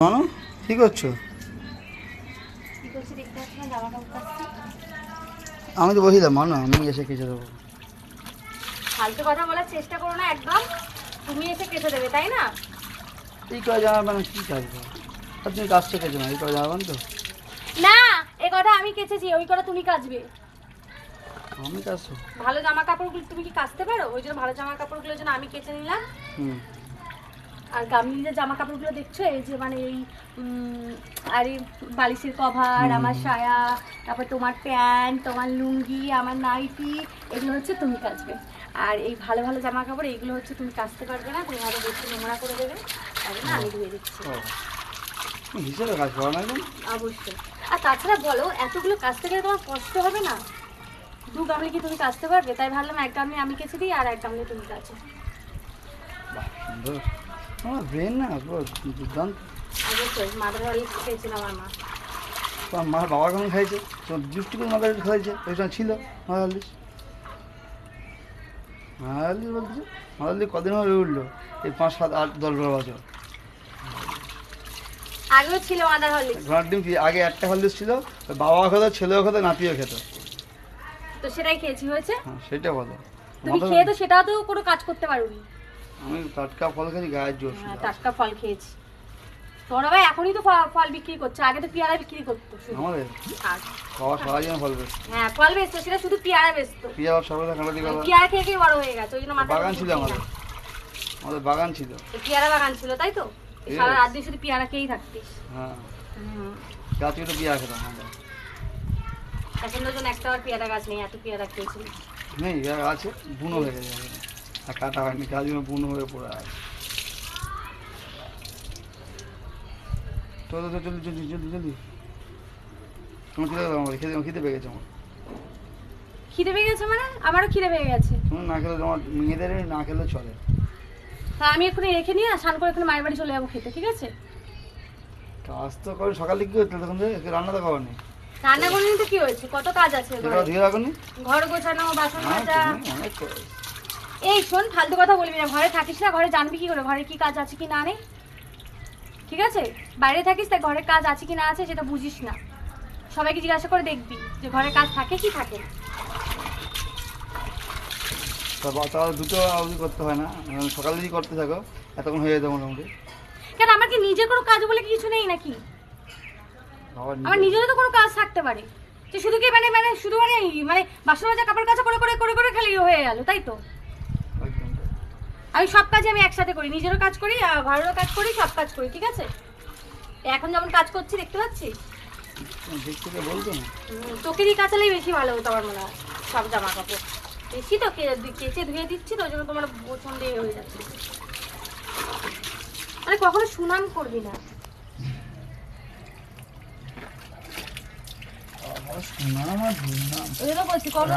মানো কি করছ না আমি তো বসিলাম মানো আমি এসে কেচে দেবো। ফালতু কথা বলার চেষ্টা করো না একদম তুমি এসে কেটে দেবে তাই না? এই করে জানার মানে কী কাজ তুমি কাজ শিখেছো না এই করে জানাবেন তো? না এ কথা আমি কেচেছি ওই কথা তুমি কাচবে। আমি কাজ ভালো জামা কাপড়গুলো তুমি কি কাচতে পারো? ওই জন্য ভালো জামা কাপড়গুলোর জন্য আমি কেচে নিলাম। হুম। আর গামলির যে জামা কাপড়গুলো দেখছ এই যে মানে এই আর বালিশের কভার আমার সায়া তারপর তোমার প্যান্ট তোমার লুঙ্গি আমার নাইটি এগুলো হচ্ছে তুমি কাচবে। আর এই ভালো ভালো জামা কাপড় এইগুলো হচ্ছে তুমি কাচতে পারবে না তুমি আরও বেশি নোংরা করে দেবে। তাই জন্য আমি ধুয়ে দিচ্ছি। হিসেবে কাজ করো না অবশ্যই। আর তাছাড়া বলো এতগুলো কাচতে গেলে তোমার কষ্ট হবে না? দু গামলি কি তুমি কাচতে পারবে? তাই ভাবলাম এক গামলি আমি কেচে দিই আর এক গামলি তুমি কাচো। সুন্দর। আমার ব্রেন না দুর্দান্ত। তোমার মার বাবা কেমন খাইছে? তোমার করে মাদার খাইছে? ওই সময় ছিল বলতেছে কদিন হলে উঠল? এই পাঁচ সাত আট দশ বারো বছর। আগেও ছিল মাদার হলে ঘোড়ার ডিম কি? আগে একটা হলদিস ছিল বাবা খেত ছেলেও খেত নাতিও খেত। তো সেটাই খেয়েছি হয়েছে? হ্যাঁ সেটা বলো। তুমি খেয়ে তো সেটাও তো কোনো কাজ করতে পারোনি। আমি টাটকা ফল খাই গায়ের জোর হ্যাঁ টাটকা ফল খেয়েছি। তোরা ভাই এখনই তো ফল বিক্রি করছে। আগে তো পেয়ারা বিক্রি করতো আমাদের? বাবা সারাদিন ফল বেশ হ্যাঁ ফল বেচতো সেটা শুধু পেয়ারা বেচতো। পিয়া সকালে খাটা দিকে পেয়ারা খেয়ে খেয়ে বড় হয়ে গেছে ওই জন্য মাথায় বাগান ছিল আমাদের। আমাদের বাগান ছিল। পেয়ারা বাগান ছিল তাই তো? সারা রাত দিন শুধু পেয়ারা খেয়েই থাকতিস। হ্যাঁ। গাছে তো পিয়া খেতাম আমরা এখন তো একটা আর পেয়ারা গাছ নেই এত পেয়ারা খেয়েছিল নেই আছে বুনো হয়ে গেছে। আর কাটা হয়নি গাছগুলো বুনো হয়ে পড়ে আছে তো তো তো জলদি জলদি জলদি জলদি তোমার খিদে আমার খেতে খিদে পেয়ে গেছে আমার খিদে পেয়ে গেছে মানে আমারও খিদে পেয়ে গেছে তুমি না খেলে তোমার মেয়েদের না খেলে চলে তা আমি এক্ষুনি রেখে নিয়ে স্নান করে এখানে মায়ের বাড়ি চলে যাব খেতে ঠিক আছে কাজ তো করে সকালে কি করতে তখন রান্না তো খাওয়া নেই রান্না করে নিতে কি হয়েছে কত কাজ আছে সেটা ধুয়ে রাখুনি ঘর গোছানো বাসন হ্যাঁ মাজা অনেক। এই শোন ফালতু কথা বলবি না। ঘরে থাকিস না ঘরে জানবি কি করে ঘরে কি কাজ আছে কি না নেই। ঠিক আছে? বাইরে থাকিস তাই ঘরে কাজ আছে কি না আছে সেটা বুঝিস না। সবাইকে জিজ্ঞাসা করে দেখবি যে ঘরে কাজ থাকে কি থাকে। তাহলে দুটো অবধি করতে হয় না? সকালে যদি করতে থাকো এতক্ষণ হয়ে যেত মোটামুটি। কেন আমার কি নিজের কোনো কাজ বলে কিছু নেই নাকি? আমার নিজেরও তো কোনো কাজ থাকতে পারে। যে শুধু কি মানে মানে শুধু মানে মানে বাসন মাজা কাপড় কাচা করে করে করে করে খালি হয়ে গেল তাই তো। আমি সব কাজই আমি একসাথে করি নিজেরও কাজ করি আর ঘরেরও কাজ করি সব কাজ করি ঠিক আছে? এখন যেমন কাজ করছি দেখতে পাচ্ছিস হুম, তোকে দিয়ে কাচালেই বেশি ভালো হতো আমার মনে হয় সব জামা কাপড় বেশি তো কে- কেচে ধুয়ে দিচ্ছি তো ওই জন্য তোমার পছন্দ হয়ে যাচ্ছে। মানে কখনো সুনাম করবি না। আমার শোনা